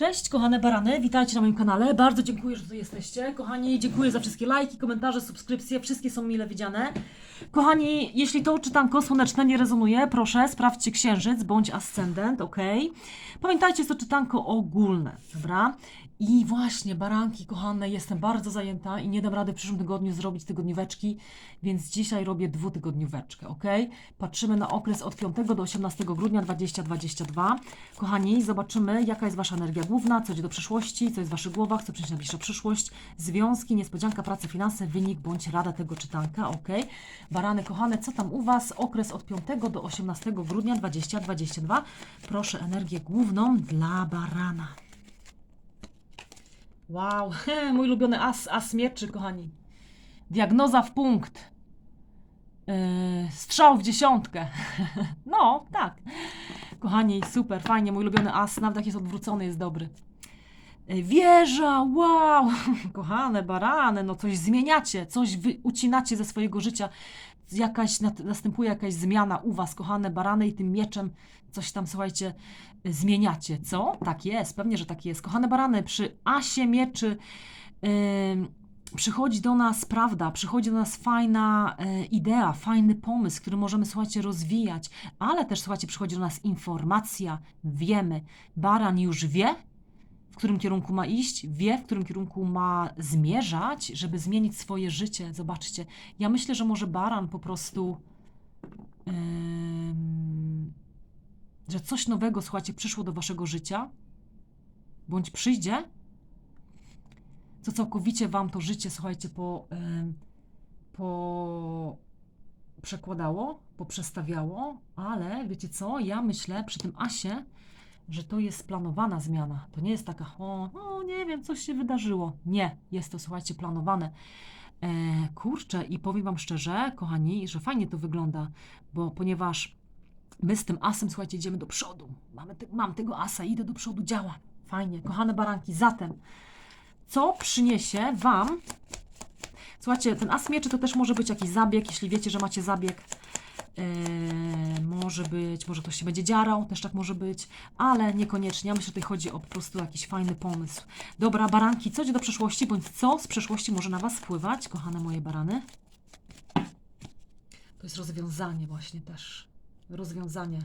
Cześć, kochane barany, witajcie na moim kanale. Bardzo dziękuję, że tu jesteście. Kochani, dziękuję za wszystkie lajki, komentarze, subskrypcje. Wszystkie są mile widziane. Kochani, jeśli to czytanko słoneczne nie rezonuje, proszę sprawdźcie księżyc bądź ascendent, ok? Pamiętajcie, jest to czytanko ogólne, dobra? I właśnie, baranki, kochane, jestem bardzo zajęta i nie dam rady w przyszłym tygodniu zrobić tygodnióweczki, więc dzisiaj robię dwutygodnióweczkę, ok? Patrzymy na okres od 5 do 18 grudnia 2022. Kochani, zobaczymy, jaka jest Wasza energia główna, co idzie do przyszłości, co jest w Waszych głowach, co przyniesie najbliższa przyszłość, związki, niespodzianka, praca, finanse, wynik bądź rada tego czytanka, ok? Barany, kochane, co tam u Was? Okres od 5 do 18 grudnia 2022. Proszę energię główną dla barana. Wow, mój ulubiony as, as mieczy, kochani. Diagnoza w punkt. Yy, strzał w dziesiątkę. no, tak. Kochani, super, fajnie. Mój ulubiony as, nawet jak jest odwrócony, jest dobry. Yy, Wieża, wow! Kochane barany, no coś zmieniacie, coś wy ucinacie ze swojego życia. Jakaś, następuje jakaś zmiana u Was, kochane barany, i tym mieczem coś tam, słuchajcie, y, zmieniacie, co? Tak jest, pewnie, że tak jest. Kochane barany, przy asie mieczy ym, przychodzi do nas prawda, przychodzi do nas fajna e, idea, fajny pomysł, który możemy, słuchajcie, rozwijać, ale też, słuchajcie, przychodzi do nas informacja, wiemy. Baran już wie, którym kierunku ma iść, wie, w którym kierunku ma zmierzać, żeby zmienić swoje życie. Zobaczcie, ja myślę, że może baran po prostu. em, że coś nowego, słuchajcie, przyszło do waszego życia, bądź przyjdzie, co całkowicie wam to życie, słuchajcie, po, em, po przekładało, poprzestawiało, ale wiecie co, ja myślę przy tym asie, że to jest planowana zmiana. To nie jest taka, o, no nie wiem, coś się wydarzyło. Nie, jest to, słuchajcie, planowane. E, kurczę, i powiem Wam szczerze, kochani, że fajnie to wygląda, bo ponieważ my z tym asem, słuchajcie, idziemy do przodu. Mamy te, mam tego asa, idę do przodu, działa. Fajnie, kochane baranki. Zatem, co przyniesie Wam Słuchajcie, ten as mieczy to też może być jakiś zabieg, jeśli wiecie, że macie zabieg. Eee, może być, może ktoś się będzie dziarał, też tak może być, ale niekoniecznie. Ja myślę, że tutaj chodzi o po prostu jakiś fajny pomysł. Dobra, baranki, co idzie do przeszłości, bądź co z przeszłości może na Was wpływać, kochane moje barany? To jest rozwiązanie właśnie też. Rozwiązanie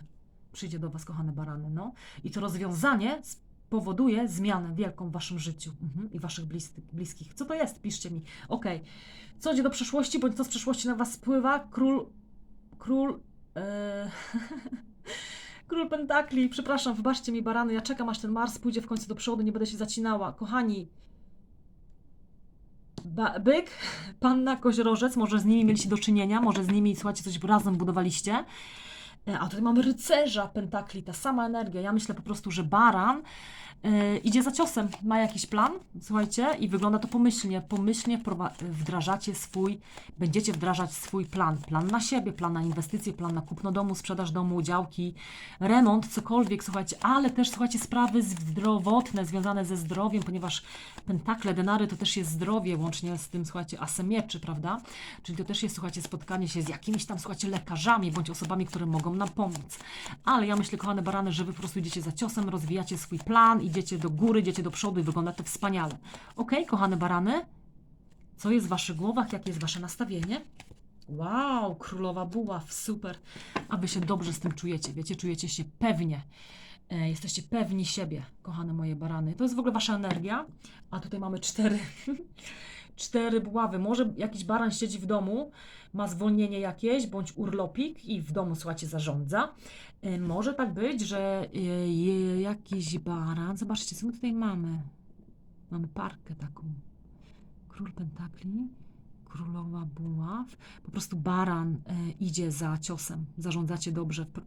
przyjdzie do Was, kochane barany, no. I to rozwiązanie spowoduje zmianę wielką w Waszym życiu mhm. i Waszych blis bliskich. Co to jest? Piszcie mi. Okej. Co idzie do przeszłości, bądź co z przeszłości na Was wpływa? Król Król. E... Król Pentakli, przepraszam, wybaczcie mi barany, ja czekam aż ten Mars pójdzie w końcu do przodu, nie będę się zacinała. Kochani, ba- byk, panna, koziorożec, może z nimi mieliście do czynienia, może z nimi, słuchajcie, coś razem budowaliście. E, A tutaj mamy rycerza Pentakli, ta sama energia. Ja myślę po prostu, że baran e, idzie za ciosem, ma jakiś plan, słuchajcie, i wygląda to pomyślnie. Pomyślnie wdrażacie swój, będziecie wdrażać swój plan. Plan na siebie, plan na inwestycje, plan na kupno domu, sprzedaż domu, działki, remont, cokolwiek, słuchajcie, ale też, słuchajcie, sprawy zdrowotne związane ze zdrowiem, ponieważ pentakle, denary to też jest zdrowie, łącznie z tym, słuchajcie, asem mieczy, prawda? Czyli to też jest, słuchajcie, spotkanie się z jakimiś tam, słuchajcie, lekarzami, bądź osobami, które mogą nam pomóc. Ale ja myślę, kochane barany, że wy po prostu idziecie za ciosem, rozwijacie swój plan, idziecie do góry, idziecie do przodu i wygląda to wspaniale. Ok, kochane barany? Co jest w waszych głowach? Jakie jest wasze nastawienie? Wow, królowa buław, super. A wy się dobrze z tym czujecie, wiecie, czujecie się pewnie. E, jesteście pewni siebie, kochane moje barany. To jest w ogóle wasza energia. A tutaj mamy cztery, cztery buławy. Może jakiś baran siedzi w domu, ma zwolnienie jakieś, bądź urlopik i w domu, słuchajcie, zarządza. E, Może tak być, że e, je- jakiś baran, zobaczcie, co my tutaj mamy. Mamy parkę taką. Król Pentakli, królowa buław. Po prostu baran idzie za ciosem. Zarządzacie dobrze. Pr-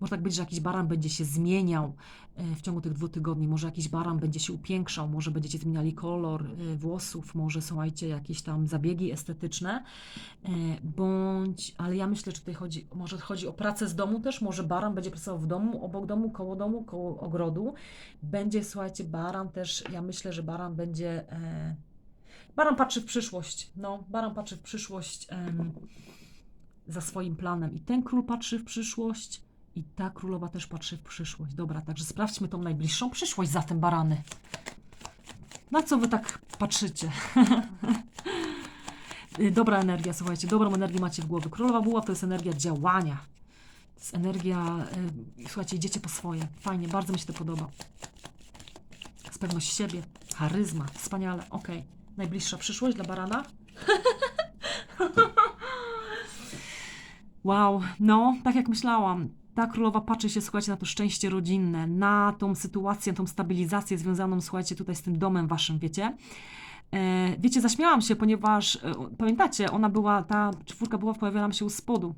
Może tak być, że jakiś baran będzie się zmieniał e, w ciągu tych dwóch tygodni. Może jakiś baran będzie się upiększał, może będziecie zmieniali kolor e, włosów, może słuchajcie, jakieś tam zabiegi estetyczne. E, Bądź, ale ja myślę, że tutaj chodzi, może chodzi o pracę z domu też. Może baran będzie pracował w domu, obok domu, koło domu, koło ogrodu. Będzie, słuchajcie, baran też, ja myślę, że baran będzie. Baran patrzy w przyszłość. No, Baran patrzy w przyszłość za swoim planem. I ten król patrzy w przyszłość I ta królowa też patrzy w przyszłość. Dobra, także sprawdźmy tą najbliższą przyszłość zatem, barany. Na co wy tak patrzycie? Dobra energia, słuchajcie, dobrą energię macie w głowie. Królowa Buław to jest energia działania. To jest energia, y, słuchajcie, idziecie po swoje. Fajnie, bardzo mi się to podoba. Z pewność siebie, charyzma, wspaniale, okej. Najbliższa przyszłość dla barana? Wow, no, tak jak myślałam. Ta królowa patrzy się, słuchajcie, na to szczęście rodzinne, na tą sytuację, tą stabilizację związaną, słuchajcie, tutaj z tym domem waszym, wiecie? E, wiecie, zaśmiałam się, ponieważ, e, pamiętacie, ona była, ta czwórka była, pojawiała nam się u spodu.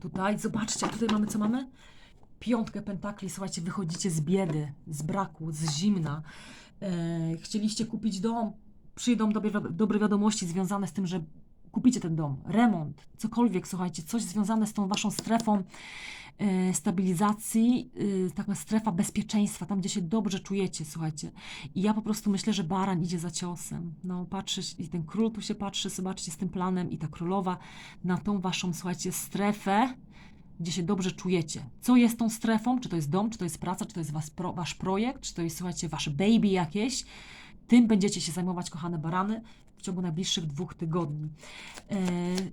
Tutaj, zobaczcie, tutaj mamy, co mamy? Piątkę pentakli, słuchajcie, wychodzicie z biedy, z braku, z zimna. E, chcieliście kupić dom, przyjdą dobre wiadomości związane z tym, że kupicie ten dom, remont, cokolwiek, słuchajcie, coś związane z tą waszą strefą e, stabilizacji, e, taka strefa bezpieczeństwa, tam gdzie się dobrze czujecie, słuchajcie. I ja po prostu myślę, że baran idzie za ciosem. No, patrzysz i ten król tu się patrzy, zobaczcie, z tym planem i ta królowa na tą waszą, słuchajcie, strefę, gdzie się dobrze czujecie. Co jest tą strefą? Czy to jest dom, czy to jest praca, czy to jest was pro, wasz projekt, czy to jest, słuchajcie, wasze baby jakieś. Tym będziecie się zajmować, kochane barany, ciągu najbliższych dwóch tygodni. E,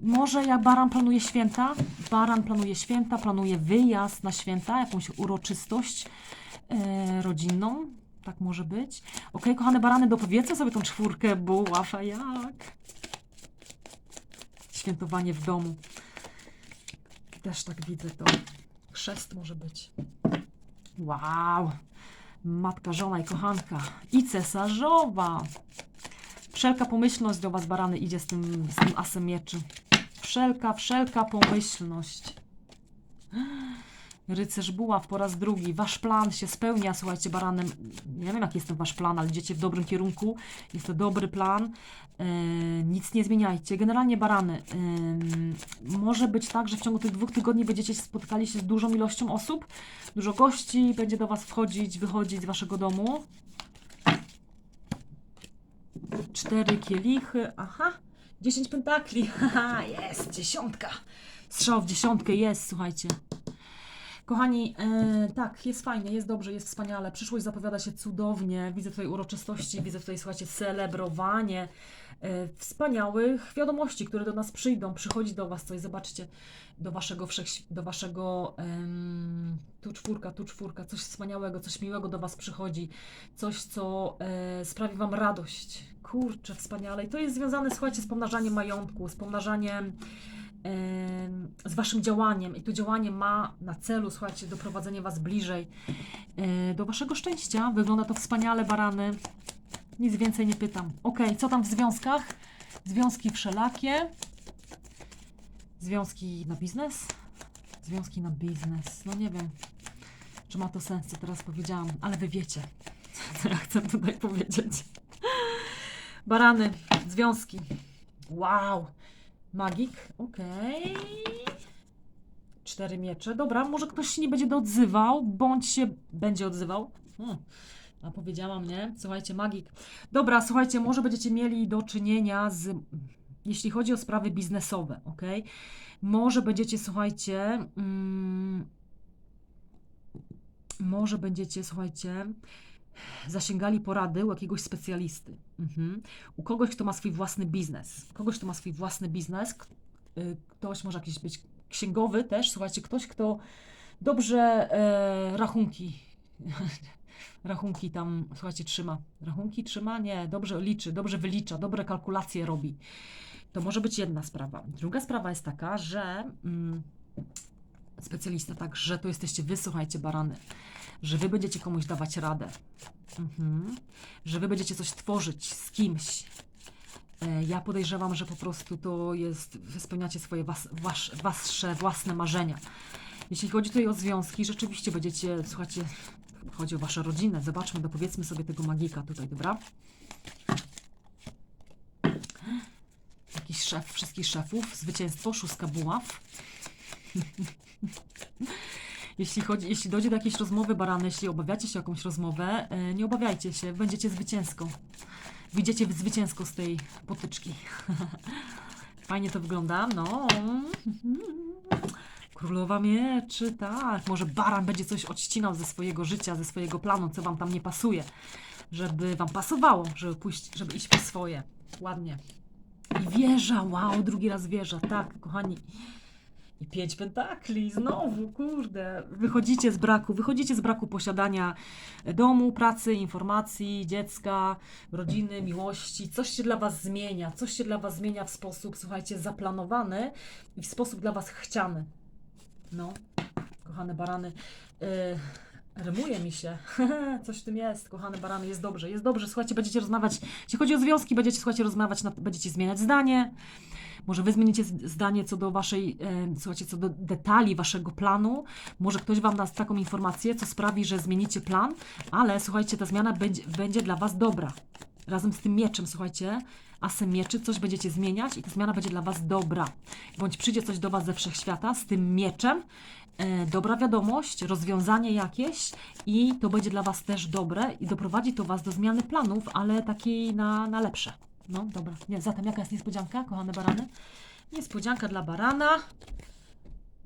może jak baran planuje święta, baran planuje święta, planuje wyjazd na święta, jakąś uroczystość e, rodzinną, tak może być. Ok, kochane barany, dopowiedzcie sobie tą czwórkę buław, a jak? Świętowanie w domu. Też tak widzę to. Chrzest może być. Wow! Matka, żona i kochanka. I cesarzowa. Wszelka pomyślność do Was, barany, idzie z tym, z tym asem mieczy. Wszelka, wszelka pomyślność. Rycerz buław po raz drugi. Wasz plan się spełnia, słuchajcie, baranem. Nie wiem, jaki jest ten wasz plan, ale idziecie w dobrym kierunku. Jest to dobry plan. E, nic nie zmieniajcie. Generalnie barany. może być tak, że w ciągu tych dwóch tygodni będziecie się spotykali się z dużą ilością osób. Dużo gości będzie do Was wchodzić, wychodzić z Waszego domu. Cztery kielichy. Aha. Dziesięć pentakli. Haha, jest. Dziesiątka. Strzał w dziesiątkę jest, słuchajcie. Kochani, e, tak, jest fajnie, jest dobrze, jest wspaniale. Przyszłość zapowiada się cudownie. Widzę tutaj uroczystości, widzę tutaj, słuchajcie, celebrowanie wspaniałych wiadomości, które do nas przyjdą. Przychodzi do Was coś, zobaczcie, do Waszego wszechś- do Waszego tu czwórka, tu czwórka, coś wspaniałego, coś miłego do Was przychodzi, coś, co e, sprawi Wam radość. Kurczę, wspaniale. I to jest związane, słuchajcie, z pomnażaniem majątku, z pomnażaniem em, z waszym działaniem i to działanie ma na celu, słuchajcie, doprowadzenie was bliżej e, do waszego szczęścia. Wygląda to wspaniale, barany. Nic więcej nie pytam. Ok, co tam w związkach? Związki wszelakie. Związki na biznes? Związki na biznes. No nie wiem, czy ma to sens, co teraz powiedziałam, ale wy wiecie, co ja chcę tutaj powiedzieć. Barany, związki. Wow. Magik, okej. Cztery miecze. Dobra, może ktoś się nie będzie doodzywał, bądź się będzie odzywał. Hmm. A powiedziałam, nie? Słuchajcie, magik. Dobra, słuchajcie, może będziecie mieli do czynienia z. Jeśli chodzi o sprawy biznesowe, ok? Może będziecie, słuchajcie. Mm, może będziecie, słuchajcie, zasięgali porady u jakiegoś specjalisty. Mhm. U kogoś, kto ma swój własny biznes. Kogoś, kto ma swój własny biznes. y, Ktoś może jakiś być księgowy też. Słuchajcie, ktoś, kto dobrze e, rachunki. Rachunki tam, słuchajcie, trzyma. Rachunki trzyma? Nie, dobrze liczy, dobrze wylicza, dobre kalkulacje robi. To może być jedna sprawa. Druga sprawa jest taka, że mm, specjalista, tak, że to jesteście wy, słuchajcie, barany, że wy będziecie komuś dawać radę, mhm. że wy będziecie coś tworzyć z kimś. E, Ja podejrzewam, że po prostu to jest, spełniacie swoje was, wasz, wasze własne marzenia. Jeśli chodzi tutaj o związki, rzeczywiście będziecie, słuchajcie, chodzi o wasze rodziny. Zobaczmy, dopowiedzmy sobie tego magika tutaj, dobra? Jakiś szef wszystkich szefów, zwycięstwo, szóstka buław. Jeśli, chodzi, jeśli dojdzie do jakiejś rozmowy, barany, jeśli obawiacie się jakąś rozmowę, e, nie obawiajcie się, będziecie zwycięską. Wyjdziecie zwycięsko z tej potyczki. Fajnie to wygląda, no. Królowa mieczy, tak. Może baran będzie coś odcinał ze swojego życia, ze swojego planu, co wam tam nie pasuje. Żeby wam pasowało, żeby pójść, żeby iść po swoje. Ładnie. I wieża, wow, drugi raz wieża, tak, kochani. I pięć pentakli, znowu, kurde. Wychodzicie z braku, wychodzicie z braku posiadania domu, pracy, informacji, dziecka, rodziny, miłości. Coś się dla Was zmienia, coś się dla Was zmienia w sposób, słuchajcie, zaplanowany i w sposób dla Was chciany. No, kochane barany. Yy, rymuje mi się. Coś w tym jest, kochane barany, jest dobrze, jest dobrze. Słuchajcie, będziecie rozmawiać, jeśli chodzi o związki, będziecie, słuchajcie, rozmawiać, będziecie zmieniać zdanie. Może wy zmienicie zdanie co do waszej, e, słuchajcie, co do detali waszego planu. Może ktoś wam da taką informację, co sprawi, że zmienicie plan, ale słuchajcie, ta zmiana będzie, będzie dla was dobra. Razem z tym mieczem, słuchajcie, asem mieczy, coś będziecie zmieniać i ta zmiana będzie dla was dobra. Bądź przyjdzie coś do was ze wszechświata z tym mieczem, e, dobra wiadomość, rozwiązanie jakieś i to będzie dla was też dobre i doprowadzi to was do zmiany planów, ale takiej na, na lepsze. No, dobra. Nie, zatem jaka jest niespodzianka, kochane barany? Niespodzianka dla barana.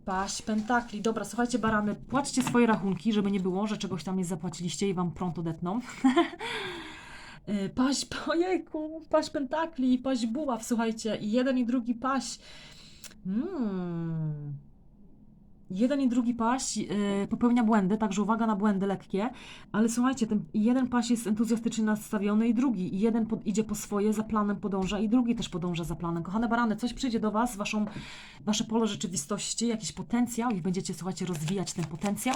Paść pentakli. Dobra, słuchajcie, barany, płaćcie swoje rachunki, żeby nie było, że czegoś tam nie zapłaciliście i wam prąd odetną. Y, paść, ojejku, paść pentakli, paść buław, słuchajcie, i jeden i drugi paść. Mm. Jeden i drugi paść yy, popełnia błędy, także uwaga na błędy lekkie, ale słuchajcie, ten jeden paść jest entuzjastycznie nastawiony i drugi, i jeden pod, idzie po swoje, za planem podąża i drugi też podąża za planem. Kochane barany, coś przyjdzie do Was, waszą, Wasze pole rzeczywistości, jakiś potencjał i będziecie, słuchajcie, rozwijać ten potencjał.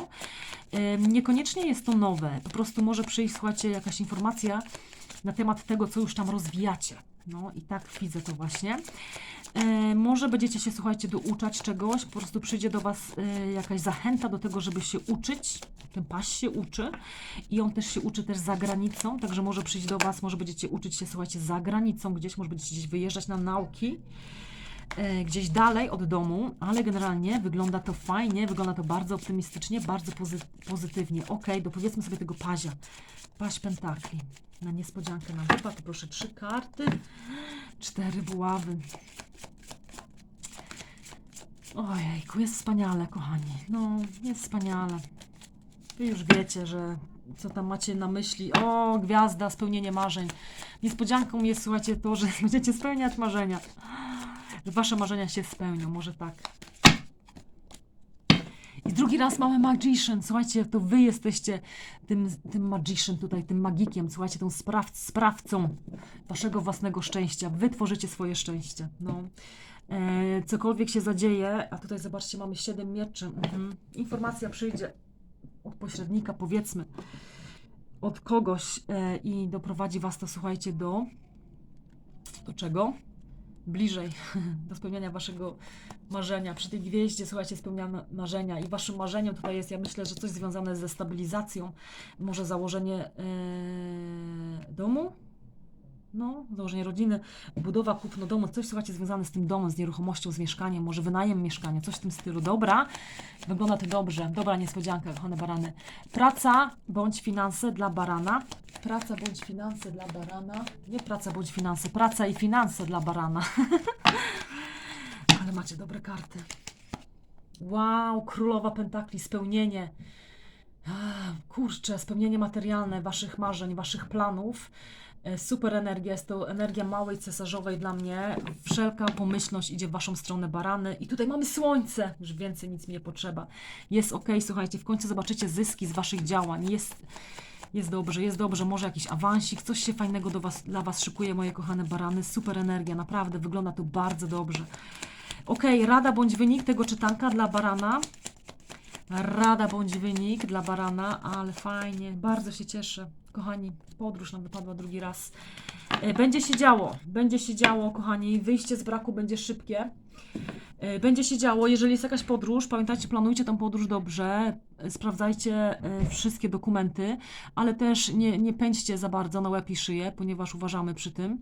Ym, niekoniecznie jest to nowe, po prostu może przyjść, słuchajcie, jakaś informacja na temat tego, co już tam rozwijacie. No i tak widzę to właśnie. E, może będziecie się, słuchajcie, douczać czegoś, po prostu przyjdzie do Was e, jakaś zachęta do tego, żeby się uczyć. Ten paś się uczy i on też się uczy też za granicą, także może przyjść do Was, może będziecie uczyć się, słuchajcie, za granicą gdzieś, może będziecie gdzieś wyjeżdżać na nauki, gdzieś dalej od domu, ale generalnie wygląda to fajnie, wygląda to bardzo optymistycznie, bardzo pozy pozytywnie. Ok, dopowiedzmy sobie tego pazia. Paź pentakli. Na niespodziankę nam wypadł, proszę, trzy karty, cztery buławy. Ojejku, jest wspaniale, kochani. No, jest wspaniale. Wy już wiecie, że co tam macie na myśli. O, gwiazda, spełnienie marzeń. Niespodzianką jest, słuchajcie, to, że będziecie spełniać marzenia. Wasze marzenia się spełnią, może tak. I drugi raz mamy magician. Słuchajcie, to wy jesteście tym, tym magician tutaj, tym magikiem. Słuchajcie, tą spraw, sprawcą waszego własnego szczęścia. Wy tworzycie swoje szczęście. No. E, cokolwiek się zadzieje, a tutaj zobaczcie, mamy 7 mieczy. Mhm. Informacja przyjdzie od pośrednika, powiedzmy, od kogoś e, i doprowadzi was to, słuchajcie, do do czego? Bliżej do spełniania waszego marzenia. Przy tej gwieździe, słuchajcie, spełniamy marzenia i waszym marzeniem tutaj jest, ja myślę, że coś związane ze stabilizacją, może założenie e, domu, no, założenie rodziny, budowa, kupno domu, coś słuchajcie związane z tym domem, z nieruchomością, z mieszkaniem, może wynajem mieszkania, coś w tym stylu. Dobra, wygląda to dobrze. Dobra niespodzianka, kochane barany. Praca bądź finanse dla barana. Praca bądź finanse dla barana. Nie praca bądź finanse, praca i finanse dla barana. Ale macie dobre karty. Wow, królowa pentakli, spełnienie. Kurczę, spełnienie materialne waszych marzeń, waszych planów. E, Super energia, jest to energia małej cesarzowej dla mnie. Wszelka pomyślność idzie w waszą stronę barany. I tutaj mamy słońce. Już więcej nic mi nie potrzeba. Jest ok, słuchajcie, w końcu zobaczycie zyski z waszych działań. Jest, jest dobrze, jest dobrze. Może jakiś awansik, coś się fajnego do was, dla was szykuje, moje kochane barany. Super energia, naprawdę wygląda to bardzo dobrze. Ok, rada bądź wynik tego czytanka dla barana. Rada bądź wynik dla barana, ale fajnie, bardzo się cieszę. Kochani, podróż nam wypadła drugi raz. E, Będzie się działo, będzie się działo, kochani. Wyjście z braku będzie szybkie. E, Będzie się działo, jeżeli jest jakaś podróż, pamiętajcie, planujcie tą podróż dobrze, e, sprawdzajcie e, wszystkie dokumenty, ale też nie, nie pędźcie za bardzo na łeb i szyję, ponieważ uważamy przy tym,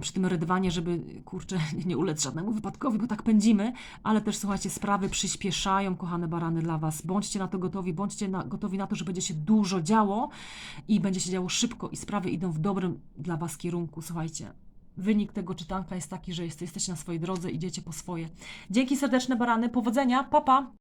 przy tym rydwanie, żeby, kurczę, nie ulec żadnemu wypadkowi, bo tak pędzimy, ale też, słuchajcie, sprawy przyspieszają, kochane barany, dla Was. Bądźcie na to gotowi, bądźcie na, gotowi na to, że będzie się dużo działo i będzie się działo szybko i sprawy idą w dobrym dla Was kierunku, słuchajcie. Wynik tego czytanka jest taki, że jest- jesteście na swojej drodze, idziecie po swoje. Dzięki serdeczne barany, powodzenia, papa! Pa.